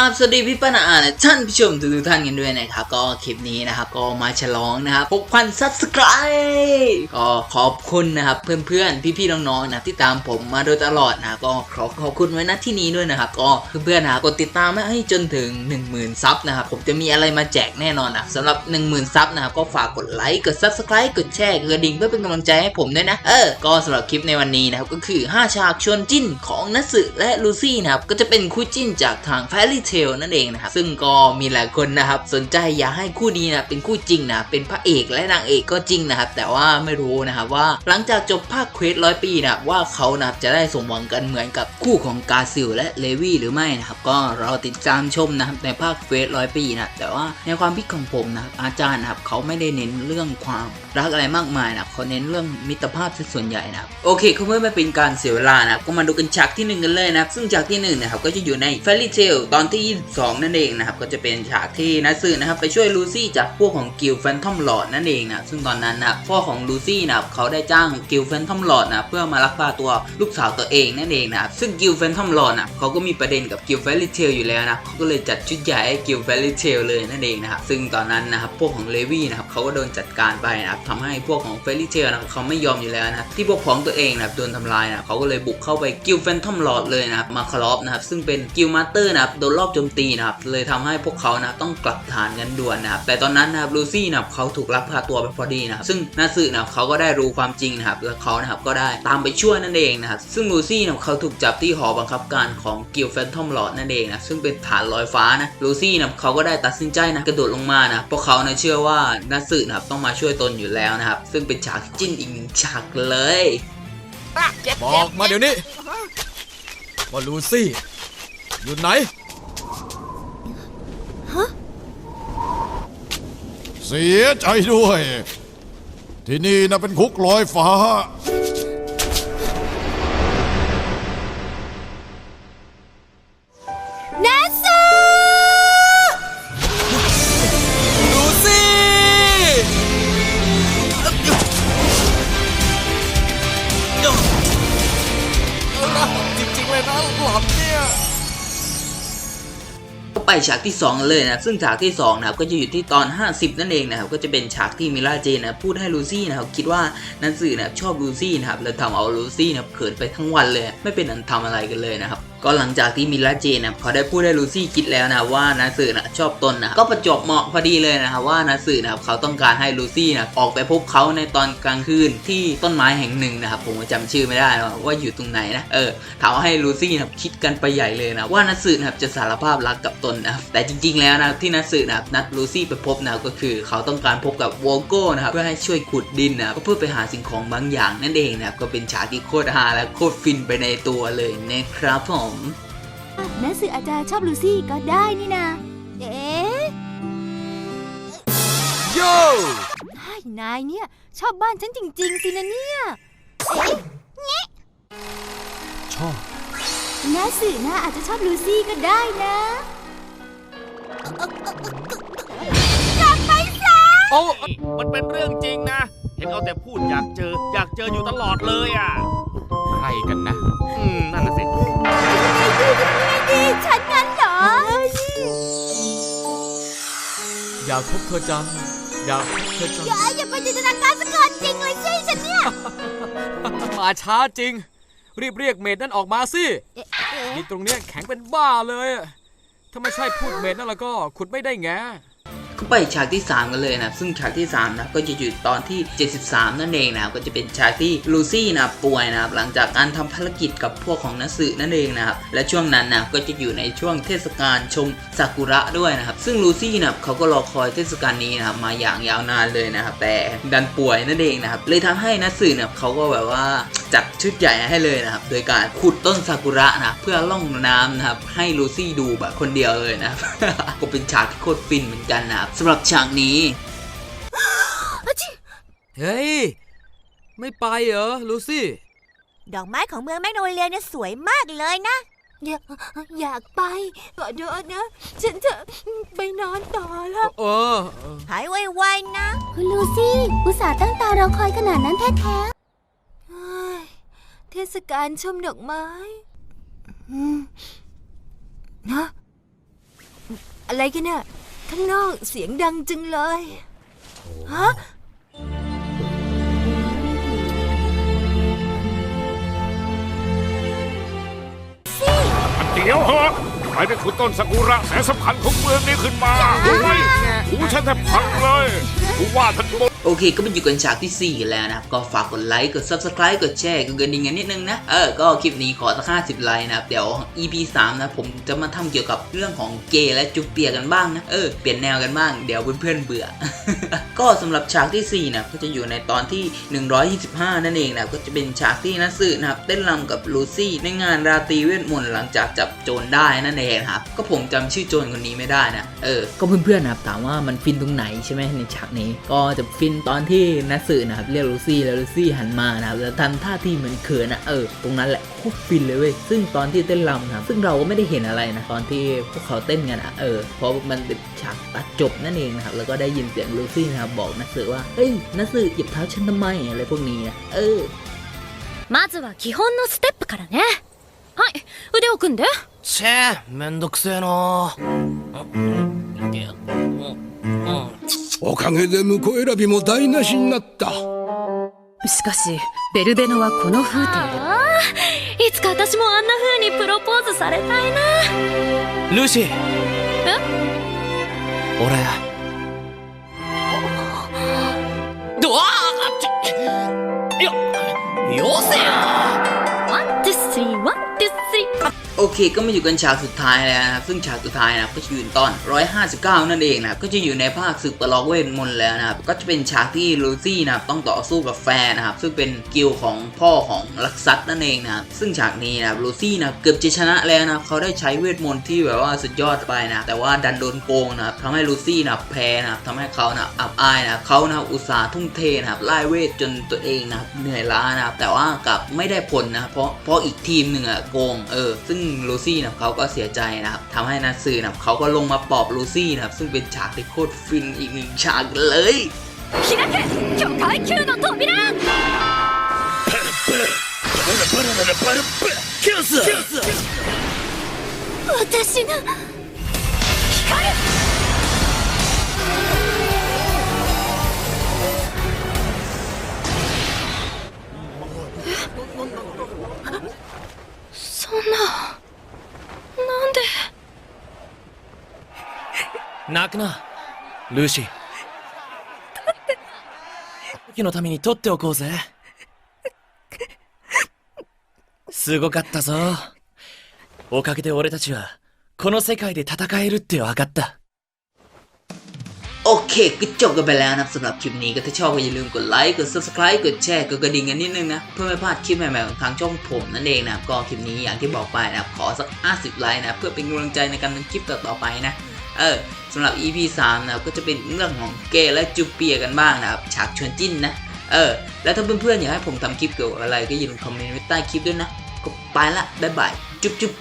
ราบสวัสดีพี่ปานาอาและท่านผู้ชมทุกท่านกันด้วยนะครับ ก็คลิปนี้นะครับก็มาฉลองนะครับ6,000ซับสไครต์ก็ขอบคุณนะครับเพื่อนๆ พี่ๆ น้องๆนะที่ตามผมมาโดยตลอดนะก็ขอขอบคุณไว้ณที่นี้ด้วยนะครับก็เพื่อนๆนะกดติดตามให้จนถึง 10,000ซับนะครับผมจะมีอะไรมาแจกแน่นอนนะสำหรับ 10,000ซับนะครับก็ฝากกดไลค์กด subscribe กดแชร์กดกระดิ่งเพื่อเป็นกำลังใจให้ผมด้วยนะเออก็สำหรับคลิปในวันนี้นะครับก็คือ 5 ฉากชวนจิ้นของนัสึและลูซี่นะครับก็จะเป็นคู่จิ้นจากทาง Fairy Tail นั่นเองนะครับซึ่งก็มีหลายคนนะครับสนใจอยากให้คู่นี้นะเป็นคู่จริงนะเป็นพระเอกและนางเอกก็จริงนะครับแต่ว่าไม่รู้นะครับว่าหลังจากจบภาคเควสร้อยปีนะว่าเขานับจะได้สมหวังกันเหมือนกับคู่ของกาซิลและเลวี่หรือไม่นะครับก็รอติดตามชมนะครับในภาคเควสร้อยปีนะแต่ว่าในความคิดของผมนะครับอาจารย์นะครับเขาไม่ได้เน้นเรื่องความรักอะไรมากมายนะครับเขาเน้นเรื่องมิตรภาพซะส่วนใหญ่นะครับโอเคเขาเพื่อไม่เป็นการเสียเวลานะครับก็มาดูกันฉากที่หนึ่งกันเลยนะครับซึ่งฉากที่หนึ่งนะครับก็จะอยู่ใน Fairy Tail ตอนที่ 22 นั่นเองนะครับก็จะเป็นฉากที่นัสึนะครับไปช่วยลูซี่จากพวกของกิลแฟนทอมหลอดนั่นเองนะซึ่งตอนนั้นนะพ่อของลูซี่นะครับเขาได้จ้างกิลแฟนทอมหลอดนะเพื่อมาลักพาตัวลูกสาวตัวเองนั่นเองนะครับซึ่งกิลแฟนทอมหลอดนะเขาก็มีประเด็นกับกิลแฟรี่เทลอยู่แล้วนะเขาก็เลยจัดชุดใหญ่ให้กิลแฟรี่เทลเลยนั่นเองนะครับซึ่งตอนนั้นนะครับพวกของเลวี่นะครับเขาก็โดนจัดการไปนะครับทำให้พวกของเฟรี่เทลนะครับเขาไม่ยอมอยู่แล้วนะที่พวกของตัวเองนะครับโดนทำลายนะเขาก็เลยบุกเข้าไปกิลแฟนทอมหลอดเลยนะครับมาคารอฟนะครับซึ่งเป็นกิลมาสเตอร์นะครับโดนรอบโจมตีนะครับเลยทำให้พวกเขานะต้องกลับฐานกันด่วนนะครับแต่ตอนนั้นนะครับลูซี่นะครับเขาถูกลักพาตัวไปพอดีนะครับซึ่งนาสึนะครับเขาก็ได้รู้ความจริงนะครับแล้วเขานะครับก็ได้ตามไปช่วยนั่นเองนะครับซึ่งลูซี่นะครับเขาถูกจับที่หอบังคับการของกิลแฟนทอมหลอดนั่นเองนะซึ่งเป็นฐานลอยฟ้านะลูซี่นะครับเขาก็ได้ตัดสินใจนะกระโดดลงมานะพราะเขานะเชื่อว่านาสึนะครับต้องมาช่วยตนอยู่แล้วนะครับ ซึ่งเป็นฉากจิ้นอีกหนึ่งฉากเลยบอกมาเดี๋ยวนี้ว่าลูซี่ อยู่ไหนเสียใจด้วย ที่นี่นะเป็นคุกลอยฟ้าเนสซ่ ไปฉากที่ 2 เลยนะซึ่งฉากที่2นะครับก็จะอยู่ที่ตอน 50 นั่นเองนะครับก็จะเป็นฉากที่มิลาเจนนะพูดให้ลูซี่นะครับคิดว่านันสื่อนะชอบลูซี่นะครับแล้วทำเอาลูซี่นะเขินไปทั้งวันเลย ไม่เป็นอันทำอะไรกันเลยนะครับ ก็หลังจากที่มิล่าเจนนะเขาได้พูดให้ลูซี่คิดแล้วนะว่านันสื่อนะชอบตนนะก็ประจบเหมาะพอดีเลยนะครับว่านันสื่อนะครับเขาต้องการให้ลูซี่นะออกไปพบเขาในตอนกลางคืนที่ต้นไม้แห่งหนึ่งนะครับผมก็จำชื่อไม่ได้นะว่าอยู่ตรงไหนนะเออถามให้ลูซี่นะคิดกันไปใหญ่เลยนะว่านันสื่อนะครับจะสารภาพรักกับตนนะแต่จริง ๆ แล้วนะที่นันสื่อนะครับนัดลูซี่ไปพบนะก็คือ เขาต้องการพบกับวอลโก้นะครับเพื่อให้ช่วยขุดดินนะก็เพื่อไปหาสิ่งของบางอย่างนั่นเองนะก็เป็นฉากที่โคตรฮาและโคตรฟินไปในตัวเลยนะครับผมแม่สื่ออาจจะชอบลูซี่ก็ได้นี่นา เอ๊ะโย่ไอ้นายเนี่ย ชอบบ้านฉันจริง ๆ สินะเนี่ย เอ๊ะชอบแม่สื่อนะอาจจะชอบลูซี่ก็ได้นะกลับไปซะโอ้มันเป็นเรื่องจริงนะ เห็นเอาแต่พูดอยากเจอ อยากเจออยู่ตลอดเลยอะ ใครกันนะ อืม นั่นน่ะสิ ดีฉันงั้นเหรอ อยากพบเธอจัง อยากพบเธอจัง อย่าอย่าไปจินตนาการซะเกินจริงเลยสิฉันเนี่ย มาช้าจริง รีบเรียกเมดนั่นออกมาสิเอ๊ะเอ๊ะนี่ตรงเนี้ยแข็งเป็นบ้าเลยอะถ้าไม่ใช่พูดเมดนั่นแล้วก็ขุดไม่ได้แง ก็ไปฉากที่ 3 กันเลยนะซึ่งฉากที่3นะก็จะอยู่ตอนที่ 73 นั่นเองนะก็จะเป็นฉากที่ลูซี่นะป่วยนะครับหลังจากการทำภารกิจกับพวกของนัสึนั่นเองนะครับและช่วงนั้นนะก็จะอยู่ในช่วงเทศกาลชมซากุระด้วยนะครับซึ่งลูซี่นะเขาก็รอคอยเทศกาลนี้นะครับมาอย่างยาวนานเลยนะครับแต่ดันป่วยนั่นเองนะครับเลยทำให้นัสึเนี่ยเขาก็แบบว่าจัดชุดใหญ่ให้เลยนะครับโดยการขุดต้นซากุระนะเพื่อล่องน้ำนะครับให้ลูซี่ดูแบบคนเดียวเลยนะครับก็เป็นฉากที่โคตรฟินเหมือนกันนะครับสำหรับฉากนี้ เฮ้ย ไม่ไปเหรอ ลูซี่ ดอกไม้ของเมืองแมกโนเลียเนี่ยสวยมากเลยนะ อยากอยากไปขอโทษนะ ฉันจะไปนอนต่อแล้ว เออเออหายไวๆนะคุณลูซี่ อุตส่าห์ตั้งตารอคอยขนาดนั้นแท้ๆเทศกาลชมดอกไม้อืมนะ อะไรกันน่ะ ข้างนอกเสียงดังจังเลยฮะเดี๋ยวเหอะใครเป็นคุณต้นซากุระแสนสำคัญของเมืองนี้ขึ้นมาโอ้ยหูฉันแทบพังเลยกูว่าท่านบนโอเค ก็มาอยู่กันฉากที่4กันแล้วนะครับ ก็ฝากกดไลค์ กด subscribe กดแชร์กดกระดิ่งกันนิดนึงนะ เออ ก็คลิปนี้ขอสัก50ไลค์นะครับ เดี๋ยว EP 3 นะผมจะมาทำเกี่ยวกับเรื่องของเกย์และจุกเปียกันบ้างนะ เออ เปลี่ยนแนวกันบ้าง เดี๋ยวเพื่อนๆเบื่อ ก็สำหรับฉากที่ 4 นะ ก็จะอยู่ในตอนที่ 125 นั่นเองนะ ก็จะเป็นฉากที่นัทสึนะครับเต้นรำกับลูซี่ในงานราตรีเวทมนต์หลังจากจับโจรได้นั่นเองครับ ก็ผมจำชื่อโจรคนนี้ไม่ได้นะ เออ ก็เพื่อนๆนะครับถามว่ามันฟินตรงไหนใช่ไหมในฉากนี้ ก็จะฟินตอนที่นัทสึนะครับเรียกลูซี่แล้วลูซี่หันมานะครับแล้วทำท่าที่เหมือนเขินนะเออ ตรงนั้นแหละโคตรฟินเลยเว้ย ซึ่งตอนที่เต้นรำนะครับซึ่งเราก็ไม่ได้เห็นอะไรนะตอนที่พวกเขาเต้นกันอ่ะ เออ เพราะมันเป็นฉากตัดจบนั่นเองนะครับ แล้วก็ได้ยินเสียงลูซี่นะครับบอกนัทสึว่า เฮ้ย นัทสึหยิบเท้าฉันทำไมอะไรพวกนี้นะ เออ まずは基本のステップからねはい腕を組んでチェーめんどくせえな おかげで婿選びも台無しになった。しかしベルベノはこの風景。ああいつか私もあんな風にプロポーズされたいな。ルーシー。俺。どわーちよよせよ โอเค ก็มาอยู่กันฉากสุดท้ายแล้วนะครับซึ่งฉากสุดท้ายนะก็จะอยู่ตอน 159 นั่นเองนะก็จะอยู่ในภาคศึกประลองเวทมนต์แล้วนะครับก็จะเป็นฉากที่ลูซี่นะครับต้องต่อสู้กับแฟนนะครับซึ่งเป็นกิลของพ่อของลักซัตนั่นเองนะครับซึ่งฉากนี้นะครับลูซี่นะเกือบจะชนะแล้วนะเขาได้ใช้เวทมนต์ที่แบบว่าสุดยอดไปนะแต่ว่าดันโดนโกงนะครับทำให้ลูซี่นะแพ้นะครับทำให้เขานะอับอายนะเขานะอุตส่าห์ทุ่มเทนะครับไล่เวทจนตัวเองนะเหนื่อยล้านะครับแต่ว่ากลับไม่ได้ผลนะเพราะเพราะอีกทีมหนึ่งอะโกงเออซึ่งลูซี่นะครับเขาก็เสียใจนะครับทำให้นัทซือนะครับเขาก็ลงมาปลอบลูซี่นะครับซึ่งเป็นฉากที่โคตรฟินอีกหนึ่งฉากเลย 開け巨階級の扉私が光 なんで？泣くなルーシー。だって時のために取っておこうぜ。すごかったぞ。おかげで俺たちはこの世界で戦えるって分かった。 โอเคก็จบกันไปแล้วนะสำหรับคลิปนี้ก็ถ้าชอบก็อย่าลืมกดไลค์กด subscribe กดแชร์กดกระดิ่งกันนิดนึงนะเพื่อไม่พลาดคลิปใหม่ๆของทางช่องผมนั่นเองนะก็คลิปนี้อย่างที่บอกไปนะขอสัก 50 ไลค์นะเพื่อเป็นกำลังใจในการทำคลิปต่อๆไปนะเออสำหรับ EP 3นะก็จะเป็นเรื่องของเกย์และจูเปียกันบ้างนะครับฉากชวนจิ้นนะเออแล้วถ้าเพื่อนๆอยากให้ผมทำคลิปเกี่ยวกับอะไรก็อย่าลืมคอมเมนต์ไว้ใต้คลิปด้วยนะก็ไปละบ๊ายบายจุ๊บจุ๊บ